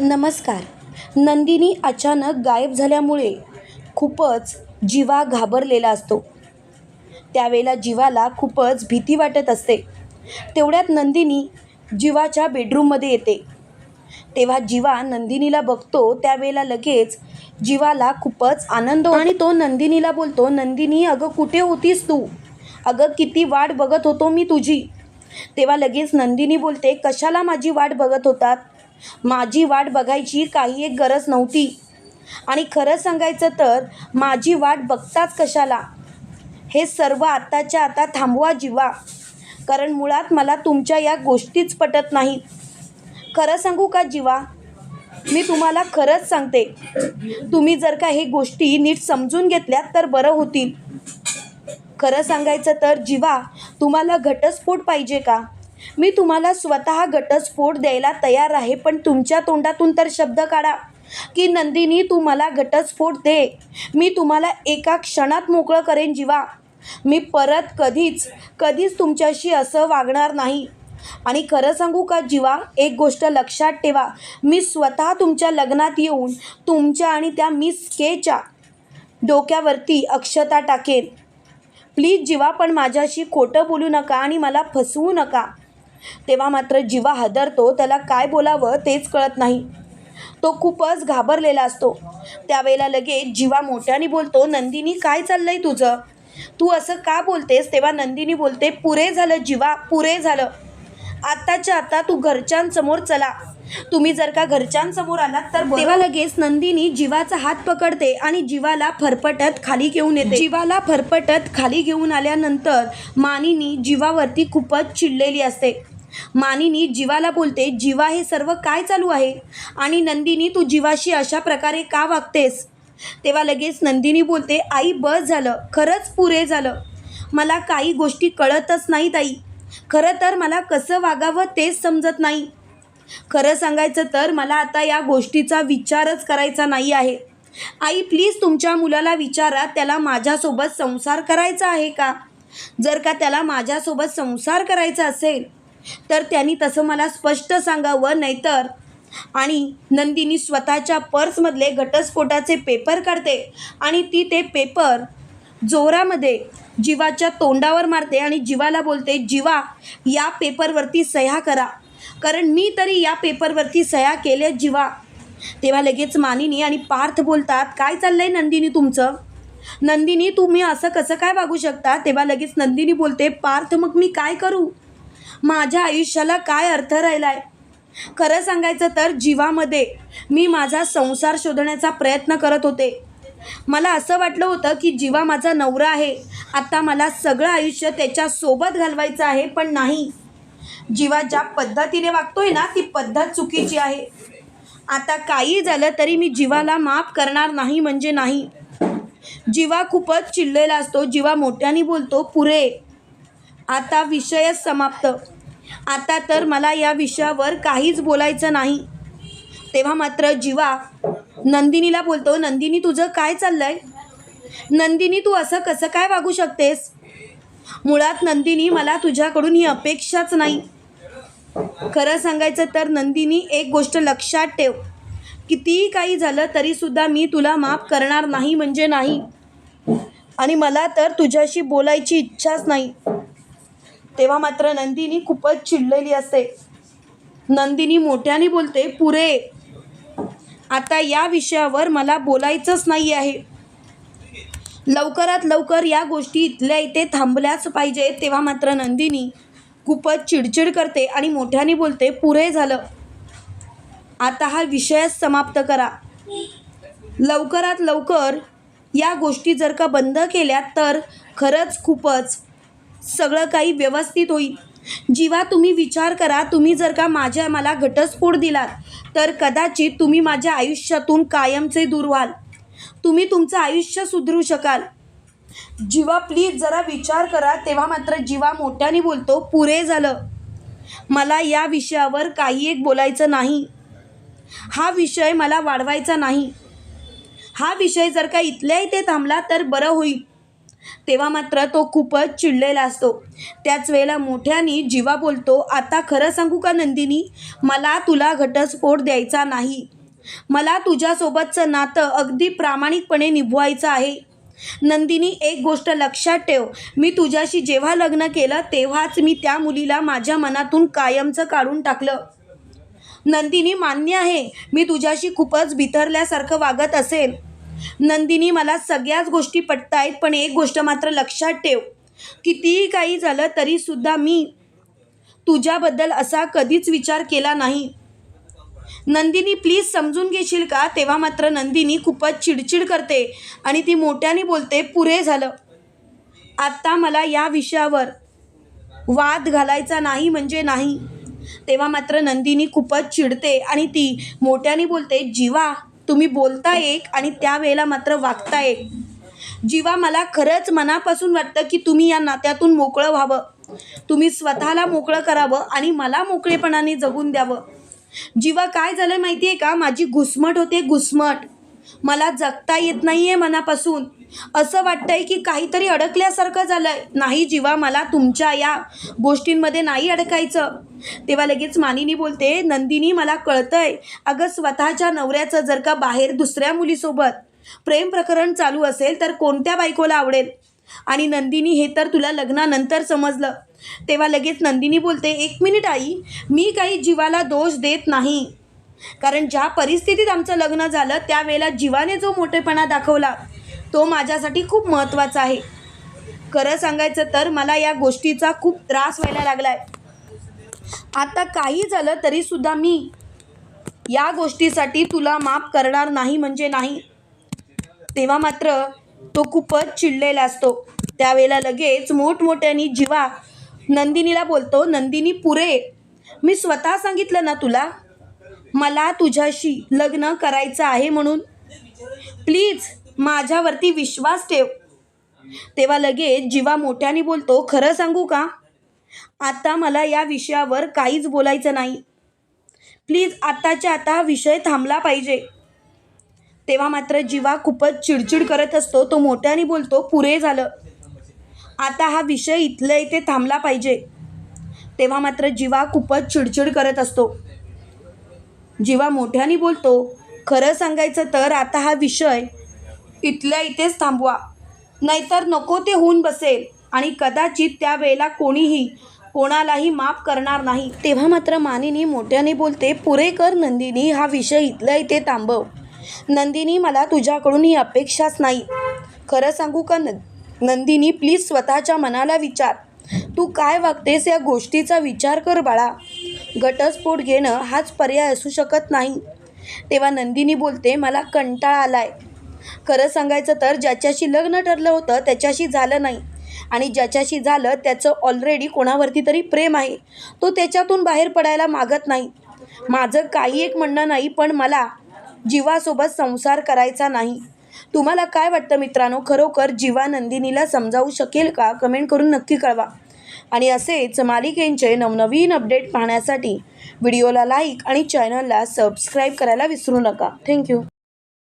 नमस्कार. नंदिनी अचानक गायब झाल्यामुळे खूपच जीवा घाबरलेला असतो. त्यावेळेला जीवाला खूपच भीती वाटत असते. तेवढ्यात नंदिनी जीवाच्या बेडरूममध्ये येते. तेव्हा जीवा नंदिनीला बघतो त्यावेळेला लगेच जीवाला खूपच आनंद आणि तो नंदिनीला बोलतो नंदिनी अगं कुठे होतीस तू? अगं किती वाट बघत होतो मी तुझी. तेव्हा लगेच नंदिनी बोलते कशाला माझी वाट बघत होतात? माझी वाट बघायची काही एक गरज नव्हती. आणि खरं सांगायचं तर माझी वाट बघताच कशाला? हे सर्व आत्ताच्या आता थांबवा जीवा. कारण मुळात मला तुमच्या या गोष्टीच पटत नाहीत खरं सांगू का जीवा? मी तुम्हाला खरंच सांगते. तुम्ही जर का हे गोष्टी नीट समजून घेतल्यात तर बरं होतील. खरं सांगायचं तर जीवा तुम्हाला घटस्फोट पाहिजे का? मी तुम्हाला स्वतः घटस्फोट द्यायला तयार आहे पण तुमच्या तोंडातून तर शब्द काढा. की नंदिनी तू मला घटस्फोट दे. मी तुम्हाला एका क्षणात मोकळं करेन जीवा. मी परत कधीच कधीच तुमच्याशी असं वागणार नाही. आणि खरं सांगू का जीवा एक गोष्ट लक्षात ठेवा. मी स्वतः तुमच्या लग्नात येऊन तुमच्या आणि त्या मिस केच्या डोक्यावरती अक्षता टाकेन. प्लीज जीवा पण माझ्याशी खोटं बोलू नका आणि मला फसवू नका. तेव्हा मात्र जीवा हादरतो त्याला काय बोलावं तेच कळत नाही. तो खूपच घाबरलेला असतो. त्यावेळेला लगेच जीवा मोठ्याने बोलतो नंदिनी काय चाललंय तुझं? तू असं का बोलतेस? तेव्हा नंदिनी बोलते पुरे झालं जीवा पुरे झालं. आत्ताच्या आता तू घरच्यांसमोर चला. तुम्ही जर का घरच्यांसमोर आलात तर तेव्हा लगेच नंदिनी जीवाचा हात पकडते आणि जीवाला फरफटत खाली घेऊन येते. जीवाला फरफटत खाली घेऊन आल्यानंतर मानिनी जीवावरती खूपच चिडलेली असते. मानिनी जीवाला बोलते जीवा हे सर्व काय चालू आहे? आणि नंदिनी तू जीवाशी अशा प्रकारे का वागतेस? तेव्हा लगेच नंदिनी बोलते आई बस झालं. खरंच पुरे झालं. मला काही गोष्टी कळतच नाहीत आई. खरं तर मला कसं वागावं तेच समजत नाही. खरं सांगायचं तर मला आता या गोष्टीचा विचारच करायचा नाही आहे. आई प्लीज तुमच्या मुलाला विचारा त्याला माझ्यासोबत संसार करायचा आहे का? जर का त्याला माझ्यासोबत संसार करायचा असेल तर त्यांनी तसं मला स्पष्ट सांगावं नाहीतर आणि नंदिनी स्वतःच्या पर्समधले घटस्फोटाचे पेपर काढते आणि ती ते पेपर जोरामध्ये जीवाच्या तोंडावर मारते आणि जीवाला बोलते जीवा या पेपरवरती सह्या करा. कारण मी तरी या पेपरवरती सह्या केल्या जीवा. तेव्हा लगेच मानिनी आणि पार्थ बोलतात काय चाललं आहे नंदिनी तुमचं? नंदिनी तुम्ही असं कसं काय वागू शकता? तेव्हा लगेच नंदिनी बोलते पार्थ मग मी काय करू? माझ्या आयुष्याला काय अर्थ राहिला आहे खरं सांगायचं तर जीवामध्ये मी माझा संसार शोधण्याचा प्रयत्न करत होते. मला असं वाटलं होतं की जीवा माझा नवरा आहे. आता मला सगळं आयुष्य त्याच्यासोबत घालवायचं आहे पण नाही. जीवा ज्या पद्धतीने वागतोय ना ती पद्धत चुकीची आहे. आता काही झालं तरी मी जीवाला माफ करणार नाही म्हणजे नाही. जीवा खूपच चिडलेला असतो. जीवा मोठ्याने बोलतो पुरे आता विषयच समाप्त. आता तर मला या विषयावर काहीच बोलायचं नाही. तेव्हा मात्र जीवा नंदिनीला बोलतो नंदिनी तुझं काय चाललंय? नंदिनी तू असं कसं काय वागू शकतेस? मुळात नंदिनी मला तुझ्याकडून ही अपेक्षाच नाही. खरं सांगायचं तर नंदिनी एक गोष्ट लक्षात ठेव. कितीही काही झालं तरीसुद्धा मी तुला माफ करणार नाही म्हणजे नाही. आणि मला तर तुझ्याशी बोलायची इच्छाच नाही. तेव्हा मात्र नंदिनी खूपच चिडलेली असते. नंदिनी मोठ्याने बोलते पुरे आता या विषयावर मला बोलायचंच नाही आहे. लवकरात लवकर या गोष्टी इथल्या इथे थांबल्याच पाहिजे. तेव्हा मात्र नंदिनी खूपच चिडचिड करते आणि मोठ्याने बोलते पुरे झालं. आता हा विषयच समाप्त करा. लवकरात लवकर या गोष्टी जर का बंद केल्या तर खरंच खूपच सगळं काही व्यवस्थित होईल. जीवा तुम्ही विचार करा तुम्ही जर का माझ्या मला घटस्फोट दिलात तर कदाचित तुम्ही माझ्या आयुष्यातून कायमचे दूर व्हाल तुम्ही तुमचं आयुष्य सुधरू शकाल. जीवा प्लीज जरा विचार करा तेव्हा मात्र जीवा मोठ्याने बोलतो पुरे झालं. मला या विषयावर काही एक बोलायचं नाही. हा विषय मला वाढवायचा नाही. हा विषय जर का इथल्या इथे थांबला तर बरं होईल. तेव्हा मात्र तो खूपच चिडलेला असतो. त्याच वेळेला मोठ्याने जीवा बोलतो आता खरं सांगू का नंदिनी? मला तुला घटस्फोट द्यायचा नाही. मला तुझ्यासोबतचं नातं अगदी प्रामाणिकपणे निभवायचं आहे. नंदिनी एक गोष्ट लक्षात ठेव. मी तुझ्याशी जेव्हा लग्न केलं तेव्हाच मी त्या मुलीला माझ्या मनातून कायमचं काढून टाकलं. नंदिनी मान्य आहे मी तुझ्याशी खूपच बिथरल्यासारखं वागत असेल नंदिनी मला सगळ्याच गोष्टी पटतायत पण एक गोष्ट मात्र लक्षात ठेव. कितीही काही झालं तरीसुद्धा मी तुझ्याबद्दल असा कधीच विचार केला नाही. नंदिनी प्लीज समजून घेशील का? तेव्हा मात्र नंदिनी खूपच चिडचिड करते आणि ती मोठ्याने बोलते पुरे झालं. आत्ता मला या विषयावर वाद घालायचा नाही म्हणजे नाही. तेव्हा मात्र नंदिनी खूपच चिडते आणि ती मोठ्याने बोलते जीवा तुम्ही बोलता एक आणि त्यावेळेला मात्र वागता एक. जीवा मला खरंच मनापासून वाटतं की तुम्ही या नात्यातून मोकळं व्हावं. तुम्ही स्वतःला मोकळं करावं आणि मला मोकळेपणाने जगून द्यावं. जीवा काय झालं माहिती आहे का? माझी घुसमट होते घुसमट. मला जगता येत नाही आहे मनापासून. असं वाटतंय की काहीतरी अडकल्यासारखं झालं नाही जीवा मला तुमच्या या गोष्टींमध्ये नाही अडकायचं. तेव्हा लगेच मानिनी बोलते नंदिनी मला कळतंय. अगं स्वतःच्या नवऱ्याचं जर का बाहेर दुसऱ्या मुलीसोबत प्रेम प्रकरण चालू असेल तर कोणत्या बायकोला आवडेल? आणि नंदिनी हे तर तुला लग्नानंतर समजलं. तेव्हा लगेच नंदिनी बोलते एक मिनिट आई मी काही जीवाला दोष देत नाही. कारण ज्या परिस्थितीत आमचं लग्न झालं त्यावेळेला जीवाने जो मोठेपणा दाखवला तो माझ्यासाठी खूप महत्त्वाचा आहे. खरं सांगायचं तर मला या गोष्टीचा खूप त्रास व्हायला लागला आहे आता काही झालं तरीसुद्धा मी या गोष्टीसाठी तुला माफ करणार नाही म्हणजे नाही. तेव्हा मात्र तो खूपच चिडलेला असतो. त्यावेळेला लगेच मोठमोठ्यानी जीवा नंदिनीला बोलतो नंदिनी पुरे मी स्वतः सांगितलं ना तुला? मला तुझ्याशी लग्न करायचं आहे म्हणून. प्लीज माझ्यावरती विश्वास ठेव. तेव्हा लगेच जीवा मोठ्याने बोलतो खरं सांगू का? आता मला या विषयावर काहीच बोलायचं नाही. प्लीज आत्ताच्या आता हा विषय थांबला पाहिजे. तेव्हा मात्र जीवा खूपच चिडचिड करत असतो तो मोठ्याने बोलतो पुरे झालं. आता हा विषय इथल्या इथे थांबला पाहिजे. तेव्हा मात्र जीवा खूपच चिडचिड करत असतो. जीवा मोठ्याने बोलतो खरं सांगायचं तर आता हा विषय इथल्या इथेच थांबवा. नाहीतर नको ते होऊन बसेल. आणि कदाचित त्यावेळेला कोणीही कोणालाही माफ करणार नाही. तेव्हा मात्र मानिनी मोठ्याने बोलते पुरे कर नंदिनी हा विषय इथल्या इथे थांबव. नंदिनी मला तुझ्याकडून ही अपेक्षाच नाही. खरं सांगू का न नंदिनी प्लीज स्वतःच्या मनाला विचार. तू काय वागतेस या गोष्टीचा विचार कर बाळा. घटस्फोट घेणं हाच पर्याय असू शकत नाही. तेव्हा नंदिनी बोलते मला कंटाळा आलाय. खरं सांगायचं तर ज्याच्याशी लग्न ठरलं होतं त्याच्याशी झालं नाही. आणि ज्याच्याशी झालं त्याचं ऑलरेडी कोणावरती तरी प्रेम आहे. तो त्याच्यातून बाहेर पडायला मागत नाही. माझं काही एक म्हणणं नाही पण मला जीवासोबत संसार करायचा नाही. तुम्हाला काय वाटतं मित्रांनो? खरोखर जीवा नंदिनीला समजावू शकेल का? कमेंट करून नक्की कळवा. आणि असेच मालिकेंचे नवनवीन अपडेट पाहण्यासाठी व्हिडिओला लाईक आणि चॅनलला सबस्क्राईब करायला विसरू नका. थँक्यू